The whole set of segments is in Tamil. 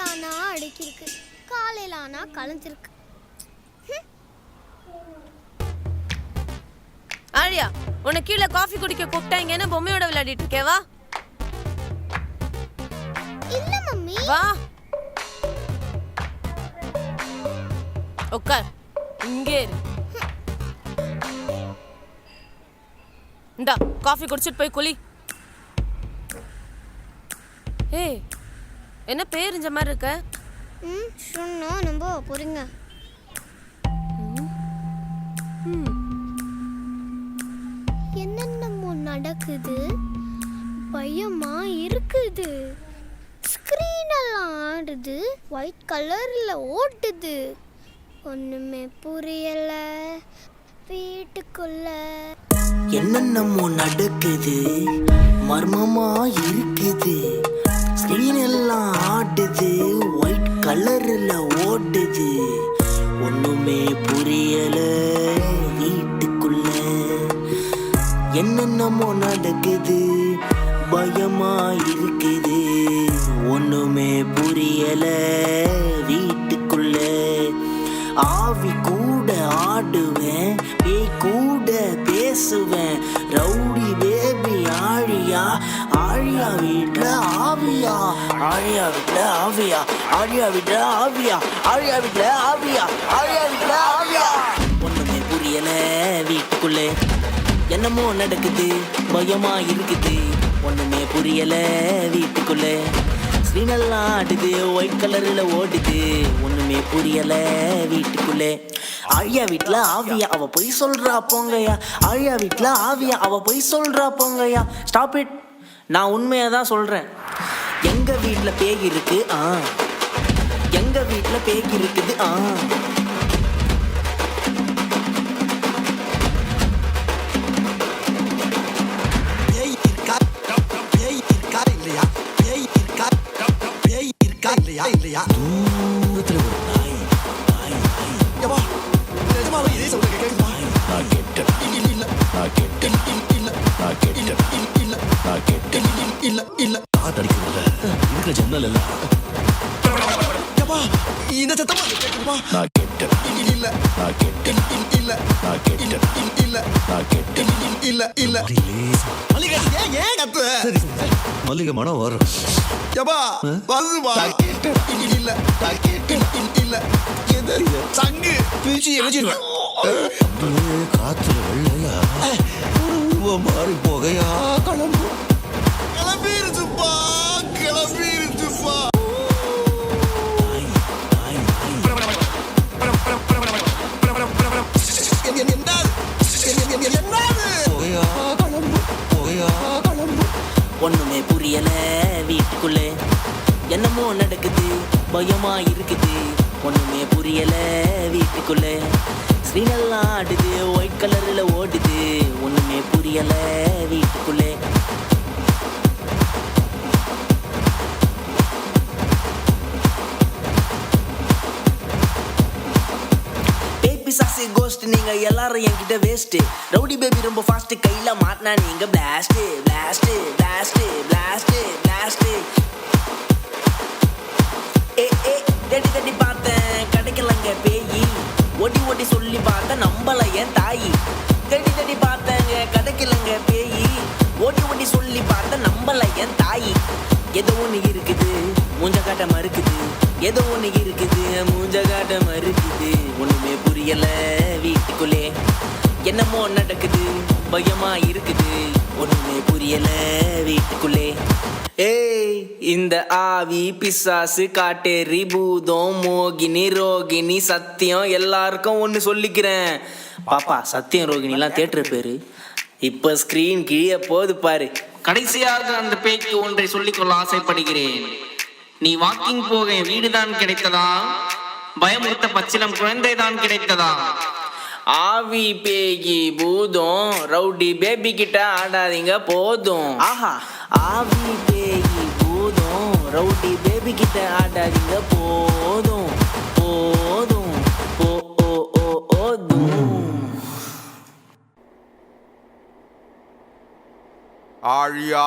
இருக்கு காலையில ஆனா கலைஞ்சிருக்கு. ஆழியா உன்னை கீழே காஃபி குடிக்க கூப்பிட்டா இங்க என்ன பொம்மையோட விளையாடிட்டு இருக்கே? வா. இல்ல மம்மி. வா. உட்கார். இங்கே இரு. இந்தா காஃபி குடிச்சிட்டு போய் குளி. ஏய் என்ன பேரிஞ்ச மாதிரி இருக்க? ம் சொன்னா நம்ப போறீங்க. என்னென்னமோ நடக்குது? பயமா இருக்குது. ஸ்க்ரீன் எல்லாம் ஆடுது. ஒயிட் கலர்ல ஓட்டுது. ஒண்ணுமே புரியல. வீட்டுக்குள்ள. என்னென்னமோ நடக்குது. மர்மமா இருக்குது. ஸ்க்ரீன் எல்லாம் ஆடுது ஒயிட் கலர்ல ஓடுது. ஒண்ணுமே புரியல வீட்டுக்குள்ள. என்னென்னமோ நடக்குது பயமா இருக்குது. ஒண்ணுமே புரியல வீட்டுக்குள்ள. ஆவி கூட ஆடுவேன் பேய் கூட பேசுவேன். ரவுடி பேபி ஆழியா ஆழியா வீட்ல ஆவியா ஆழியா வீட்டில் ஆவியா ஆழியா வீட்டில் ஆவியா ஆழியா வீட்டில் ஆவியா ஆழியா வீட்டில் ஆவியா. ஒண்ணுமே புரியல வீட்டுக்குள்ளே. என்னமோ நடக்குது பயமா இருக்குது. ஒண்ணுமே புரியல வீட்டுக்குள்ளே. ஸ்ரீனெல்லாம் ஆடுது ஒயிட் கலர்ல ஓடுது ஒண்ணுமே புரியல வீட்டுக்குள்ளே. ஆழியா வீட்ல ஆவியா அவ பொய் சொல்றா போங்கய்யா. ஆழியா வீட்ல ஆவியா அவ பொய் சொல்றா போங்கய்யா. ஸ்டாப் இட் நான் உண்மையை தான் சொல்றேன். வீட்ல பேய் இருக்கு ஆ. எங்க வீட்ல பேய் இருக்குது ஆ. பேய் பேய் இருக்கா இல்லையா? இல்லையா? சத்தமா கேக்குதுப்பா நான் கெட்டேன் இல்ல நான் கெட்டேன் இல்ல நான் கெட்டேன் இல்ல நான் கெட்டேன் இல்ல இல்ல மல்லிகா ஏன் ஏன் கத்து மல்லிகை மனம் வரும் ஏப்பா வருதுப்பா இல்ல இல்ல எது சங்கு பிரிச்சு எரிஞ்சிருவேன் காத்துல வெள்ளையா மாறி போகையா கிளம்பு கிளம்பிருச்சுப்பா ஒண்ணுமே புரியல வீட்டுக்குள்ளே. என்னமோ நடக்குது பயமா இருக்குது. ஒண்ணுமே புரியல வீட்டுக்குள்ளே. ஸ்ரீனெல்லாம் ஆடுது ஒயிட் கலர்ல ஓடுது. ஒண்ணுமே புரியல வீட்டுக்குள்ளே. நீங்க எல்லாரும் என்கிட்ட வேஸ்ட்டு ரவுடி பேபி ரொம்ப ஃபாஸ்ட் கையில மாட்டினா நீங்க blast blast blast blast blast ஏ ஏ தேடி தேடி பார்த்தேன். கிடைக்கலங்க பேயி. ஓடி ஓட்டி சொல்லி பார்த்தேன் நம்பல என் தாயி. தேடி தேடி பார்த்தேங்க கிடைக்கலங்க பேயி. ஓடி ஓட்டி சொல்லி பார்த்தேன் நம்பல என் தாயி. ஏதோ ஒன்று இருக்குது மூஞ்ச காட்ட மறுக்குது. ஏதோ ஒன்று இருக்குது மூஞ்ச காட்ட மறுக்குது. ஒண்ணுமே புரியல வீட்டுக்குள்ளே. என்னமோ நடக்குது பயமா இருக்குது. ஒண்ணுமே புரியல வீட்டுக்குள்ளே. ஏய் இந்த ஆவி பிசாசு காட்டேரி பூதம் மோகினி ரோகிணி சத்தியம் எல்லாருக்கும் ஒன்று சொல்லிக்கிறேன். பாப்பா சத்தியம் ரோகிணிலாம் தேட்டர் பேரு. இப்போ ஸ்கிரீன் கீழே போது பாரு. கடைசியாக அந்த பேய்க்கு ஒன்றை சொல்லிக்கொள்ள ஆசைப்படுகிறேன். நீ வாக்கிங் போக வீடுதான் கிடைத்ததா? பயமுறுத்த பச்சிலம் குழந்தைதான் கிடைத்ததா? ஆவி பேகி பூதம் ரவுடி பேபி கிட்ட ஆடாதீங்க போதும். ஆஹா. ஆவி பேகி பூதம் ரவுடி பேபி கிட்ட ஆடாதீங்க போதும். போதும். போ ஓ ஓ ஓதும். ஆழியா?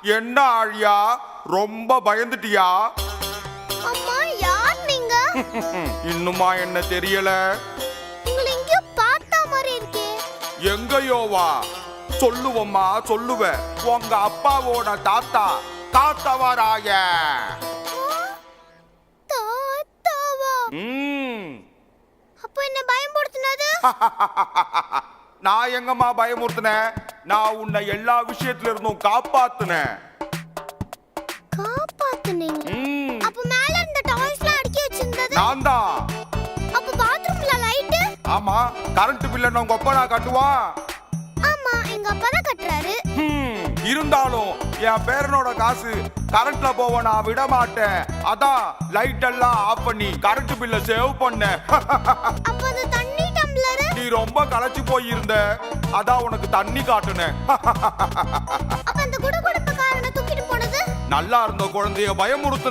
என்ன ஆழியா? ரொம்ப பயந்துட்டியா? அம்மா யார் நீங்க? இன்னுமா என்ன தெரியல? உங்களை எங்கேயோ பார்த்தா மாதிரி இருக்கே. எங்கயோவா சொல்லுவம்மா சொல்லுவேன் உங்க அப்பாவோட தாத்தா தாத்தவராய. தாத்தாவா? ம். அப்போ என்ன பயன்படுத்தினது நான் எங்கம்மா பயமுறுத்தினேன்? நான் உன்னை எல்லா விஷயத்துல இருந்தும் காப்பாத்துனேன். காப்பாத்துனீங்க? ம். அப்ப மேல இருந்த டாய்ஸ்லாம் அடுக்கி வச்சிருந்தது? நான் தான். அப்ப பாத்ரூம்ல லைட் ஆமா கரண்ட் பில்ல உங்க அப்பா நான் கட்டுவான் ஆமா எங்க அப்பா தான் கட்டுறாரு. ஹம், இருந்தாலும் என் பேரனோட காசு கரண்ட்ல போக நான் விட மாட்டேன். அதான் லைட் எல்லாம் ஆஃப் பண்ணி கரண்ட் பில்ல சேவ் பண்ணேன். அப்ப அந்த தண்ணி ரொம்ப களைச்சு போயிருந்த. அதான் உனக்கு தண்ணி காட்டுனேன் நல்லா இருந்த குழந்தைய பயமுறுத்து